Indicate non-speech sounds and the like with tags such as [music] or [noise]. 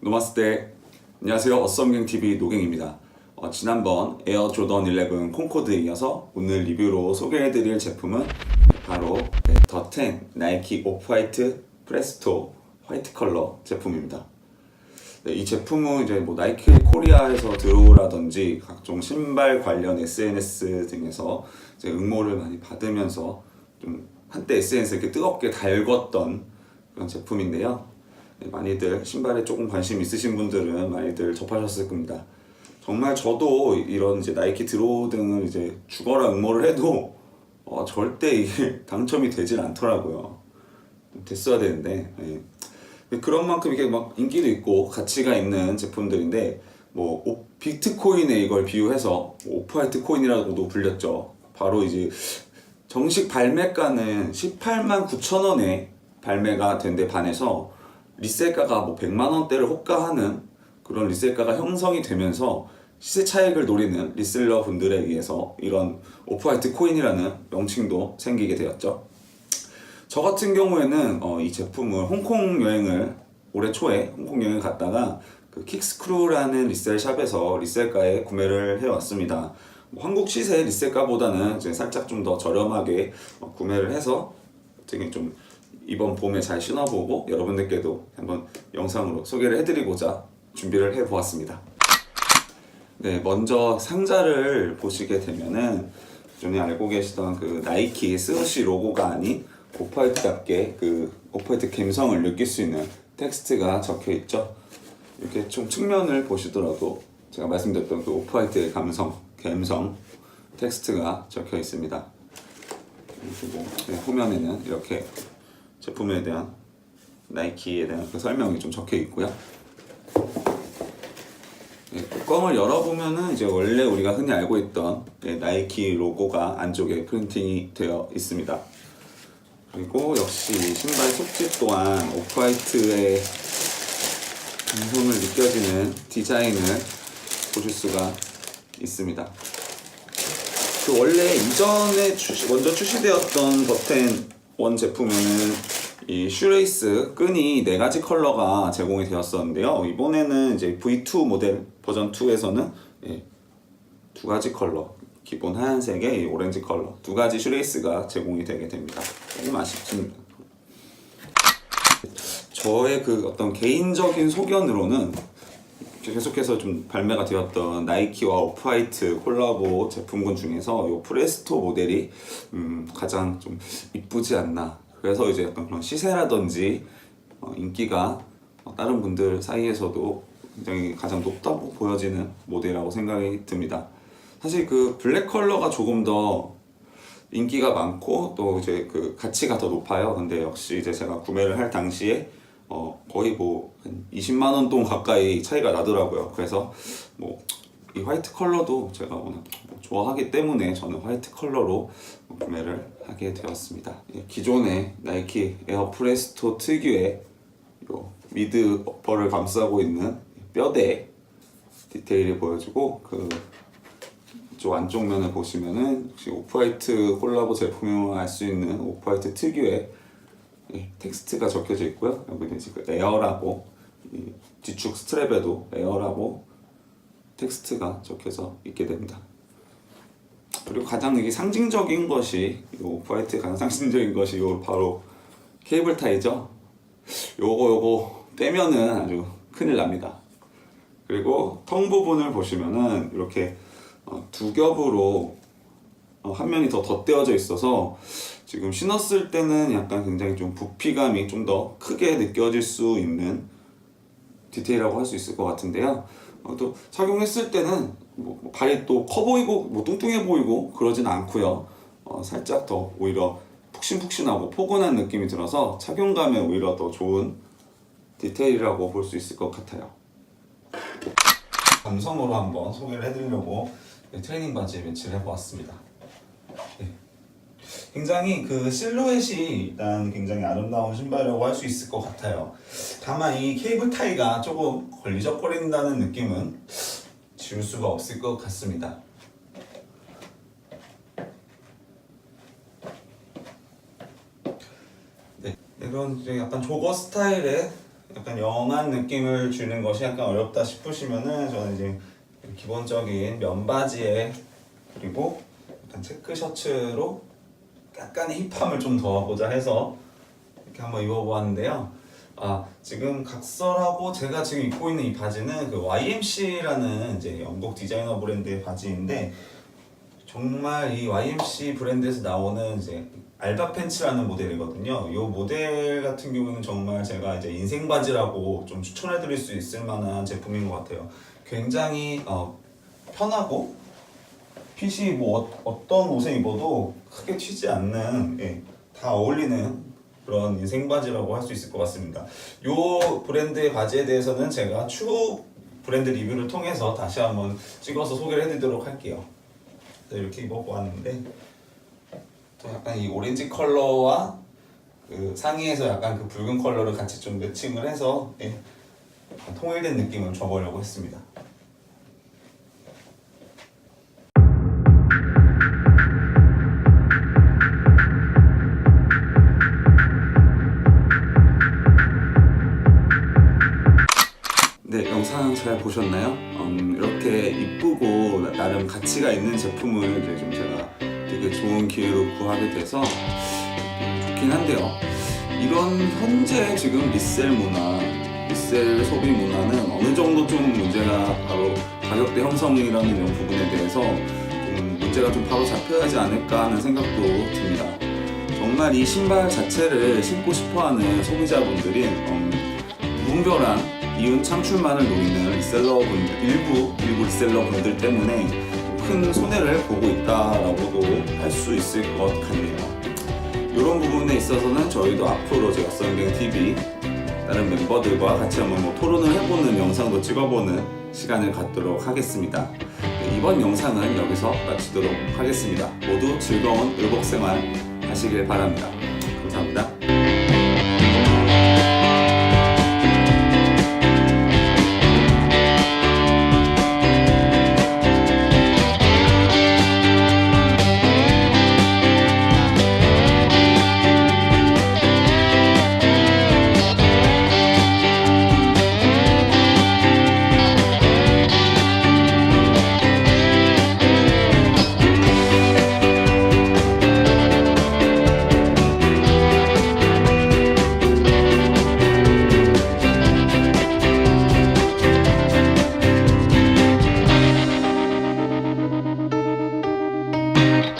노마스테. 안녕하세요. 어썸갱TV 노갱입니다. 어, 지난번 에어 조던 11 콩코드에 이어서 오늘 리뷰로 소개해드릴 제품은 바로 네, 더텐 나이키 오프화이트 프레스토 화이트 컬러 제품입니다. 네, 이 제품은 이제 뭐 나이키 코리아에서 들어오라든지 각종 신발 관련 SNS 등에서 이제 응모를 많이 받으면서 좀 한때 SNS에 이렇게 뜨겁게 달궜던 그런 제품인데요. 네, 많이들 신발에 조금 관심 있으신 분들은 많이들 접하셨을 겁니다. 정말 저도 이런 이제 나이키 드로우 등을 이제 죽어라 응모를 해도 어, 절대 이게 [laughs] 당첨이 되질 않더라고요. 됐어야 되는데 예. 그런 만큼 이게 막 인기도 있고 가치가 있는 제품들인데 뭐 오- 비트코인에 이걸 비유해서 오프화이트 코인이라고도 불렸죠. 바로 이제 정식 발매가는 18만 9천 원에 발매가 된 데 반해서 리셀가가 뭐 100만 원대를 호가하는 그런 리셀가가 형성이 되면서 시세 차익을 노리는 리셀러 분들에 의해서 이런 오프화이트 코인이라는 명칭도 생기게 되었죠. 저 같은 경우에는 어, 이 제품을 홍콩 여행을 올해 초에 홍콩 여행 갔다가 그 킥스크루라는 리셀 샵에서 리셀가에 구매를 해왔습니다. 뭐 한국 시세 리셀가보다는 이제 살짝 좀 더 저렴하게 어, 구매를 해서 되게 좀 이번 봄에 잘 신어보고 여러분들께도 한번 영상으로 소개를 해드리고자 준비를 해보았습니다. 네, 먼저 상자를 보시게 되면은 전에 알고 계시던 그 나이키 스우시 로고가 아닌 오프화이트답게 그 오프화이트 감성을 느낄 수 있는 텍스트가 적혀 있죠. 이렇게 좀 측면을 보시더라도 제가 말씀드렸던 그 오프화이트의 감성, 감성 텍스트가 적혀 있습니다. 그리고 네, 후면에는 이렇게 제품에 대한 나이키에 대한 그 설명이 좀 적혀 있고요. 네, 뚜껑을 열어보면은 이제 원래 우리가 흔히 알고 있던 네, 나이키 로고가 안쪽에 프린팅이 되어 있습니다. 그리고 역시 신발 속지 또한 오프화이트의 감성을 느껴지는 디자인을 보실 수가 있습니다. 그 원래 이전에 출시, 먼저 출시되었던 버텐 원 제품에는 이 슈레이스 끈이 네 가지 컬러가 제공이 되었었는데요. 이번에는 이제 V2 모델 버전 2에서는 예, 두 가지 컬러, 기본 하얀색에 이 오렌지 컬러 두 가지 슈레이스가 제공이 되게 됩니다. 조금 아쉽습니다. 저의 그 어떤 개인적인 소견으로는 계속해서 좀 발매가 되었던 나이키와 오프화이트 콜라보 제품군 중에서 이 프레스토 모델이 음, 가장 좀 이쁘지 않나. 그래서 이제 약간 그런 시세라든지 어, 인기가 어, 다른 분들 사이에서도 굉장히 가장 높다고 보여지는 모델이라고 생각이 듭니다. 사실 그 블랙 컬러가 조금 더 인기가 많고 또 이제 그 가치가 더 높아요. 근데 역시 이제 제가 구매를 할 당시에 어 거의 뭐 한 20만 원 돈 가까이 차이가 나더라고요. 그래서 뭐 이 화이트 컬러도 제가 워낙 뭐 좋아하기 때문에 저는 화이트 컬러로 구매를 하게 되었습니다. 예, 기존의 나이키 에어프레스토 특유의 요 미드 어퍼를 감싸고 있는 뼈대 디테일이 보여지고 그 이쪽 안쪽 면을 보시면은 역시 오프화이트 콜라보 제품임을 알 수 있는 오프화이트 특유의 이 텍스트가 적혀져 있고요. 여기는 지금 에어라고 이 뒤축 스트랩에도 에어라고 텍스트가 적혀져 있게 됩니다. 그리고 가장 이게 상징적인 것이 이 오프화이트 가장 상징적인 것이 요 바로 케이블 타이죠. 요거 요거 떼면은 아주 큰일 납니다. 그리고 텅 부분을 보시면은 이렇게 어, 두 겹으로 어, 한 면이 더 덧대어져 있어서 지금 신었을 때는 약간 굉장히 좀 부피감이 좀 더 크게 느껴질 수 있는 디테일이라고 할 수 있을 것 같은데요. 어, 또 착용했을 때는 뭐, 뭐 발이 또 커 보이고 뭐 뚱뚱해 보이고 그러진 않고요. 어, 살짝 더 오히려 푹신푹신하고 포근한 느낌이 들어서 착용감에 오히려 더 좋은 디테일이라고 볼 수 있을 것 같아요. 감성으로 한번 소개를 해드리려고 네, 트레이닝 바지 매치를 해보았습니다. 네. 굉장히 그 실루엣이 일단 굉장히 아름다운 신발이라고 할 수 있을 것 같아요. 다만 이 케이블 타이가 조금 걸리적거린다는 느낌은 지울 수가 없을 것 같습니다. 네, 이런 약간 조거 스타일의 약간 영한 느낌을 주는 것이 약간 어렵다 싶으시면은 저는 이제 기본적인 면바지에 그리고 약간 체크 셔츠로 약간의 힙함을 좀 더하고자 해서 이렇게 한번 입어보았는데요. 아 지금 각설하고 제가 지금 입고 있는 이 바지는 그 YMC라는 이제 영국 디자이너 브랜드의 바지인데 정말 이 YMC 브랜드에서 나오는 이제 알바 팬츠라는 모델이거든요. 이 모델 같은 경우는 정말 제가 이제 인생 바지라고 좀 추천해드릴 수 있을 만한 제품인 것 같아요. 굉장히 어, 편하고 핏이 뭐 어, 떤 옷에 입어도 크게 튀지 않는 예, 다 어울리는 그런 인생 바지라고 할 수 있을 것 같습니다. 이 브랜드의 바지에 대해서는 제가 추후 브랜드 리뷰를 통해서 다시 한번 찍어서 소개를 해드리도록 할게요. 그래서 이렇게 입어보았는데 또 약간 이 오렌지 컬러와 그 상의에서 약간 그 붉은 컬러를 같이 좀 매칭을 해서 예, 통일된 느낌을 줘보려고 했습니다. 잘 보셨나요? 음, 이렇게 이쁘고 나- 나름 가치가 있는 제품을 이제 좀 제가 되게 좋은 기회로 구하게 돼서 좋긴 한데요. 이런 현재 지금 리셀 문화, 리셀 소비 문화는 어느 정도 좀 문제가 바로 가격대 형성이라는 이런 부분에 대해서 좀 문제가 좀 바로 잡혀야 하지 않을까 하는 생각도 듭니다. 정말 이 신발 자체를 신고 싶어 하는 소비자분들이 음, 무분별한 이윤 창출만을 노리는 리셀러분들 일부 일부 리셀러분들 때문에 큰 손해를 보고 있다라고도 할 수 있을 것 같네요. 이런 부분에 있어서는 저희도 앞으로 제가 썬뱅 TV 다른 멤버들과 같이 한번 뭐 토론을 해보는 영상도 찍어보는 시간을 갖도록 하겠습니다. 네, 이번 영상은 여기서 마치도록 하겠습니다. 모두 즐거운 의복 생활 하시길 바랍니다.